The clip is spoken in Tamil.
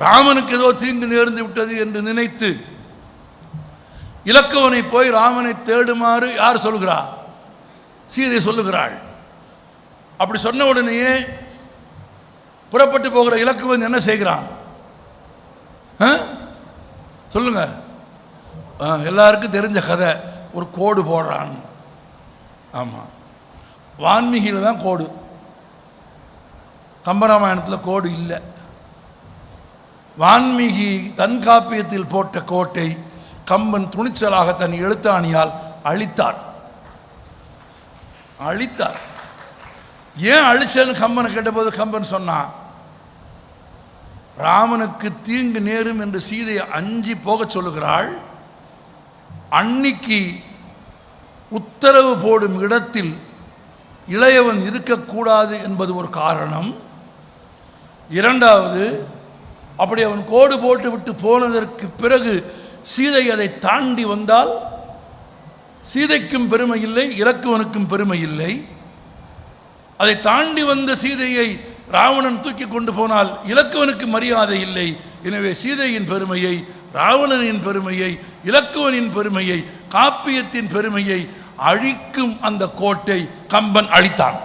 ராமனுக்கு ஏதோ தீங்கு நேர்ந்து விட்டது என்று நினைத்து இலக்கவனை போய் ராமனை தேடுமாறு யார் சொல்கிறார் சீதை சொல்லுகிறாள். அப்படி சொன்ன உடனேயே புறப்பட்டு போகிற இலக்குவன் என்ன செய்கிறான்? ஆ? சொல்லுங்க. எல்லாருக்கும் தெரிஞ்ச கதை. ஒரு கோடு போடுறான். ஆமாம் வான்மீகியில் தான் கோடு. கம்பராமாயணத்தில் கோடு இல்லை. வான்மீகி தன் காப்பியத்தில் போட்ட கோட்டை கம்பன் துணிச்சலாக தன் எழுத்தாணியால் அழித்தார். அழித்தார். ஏன் அழிச்சேன்னு கம்பனை கேட்டபோது கம்பன் சொன்னான் ராமனுக்கு தீங்கு நேரும் என்று சீதையை அஞ்சி போகச் சொல்லுகிறாள். அன்னிக்கு உத்தரவு போடும் இடத்தில் இளையவன் இருக்கக்கூடாது என்பது ஒரு காரணம். இரண்டாவது அப்படி அவன் கோடு போட்டு விட்டு போனதற்கு பிறகு சீதை அதை தாண்டி வந்தால் சீதைக்கும் பெருமை இல்லை இலக்குவனுக்கும் பெருமை இல்லை. அதை தாண்டி வந்த சீதையை ராவணன் தூக்கி கொண்டு போனால் இலக்குவனுக்கு மரியாதை இல்லை. எனவே சீதையின் பெருமையை ராவணனின் பெருமையை இலக்குவனின் பெருமையை காப்பியத்தின் பெருமையை அழிக்கும் அந்த கோட்டை கம்பன் அழித்தான்.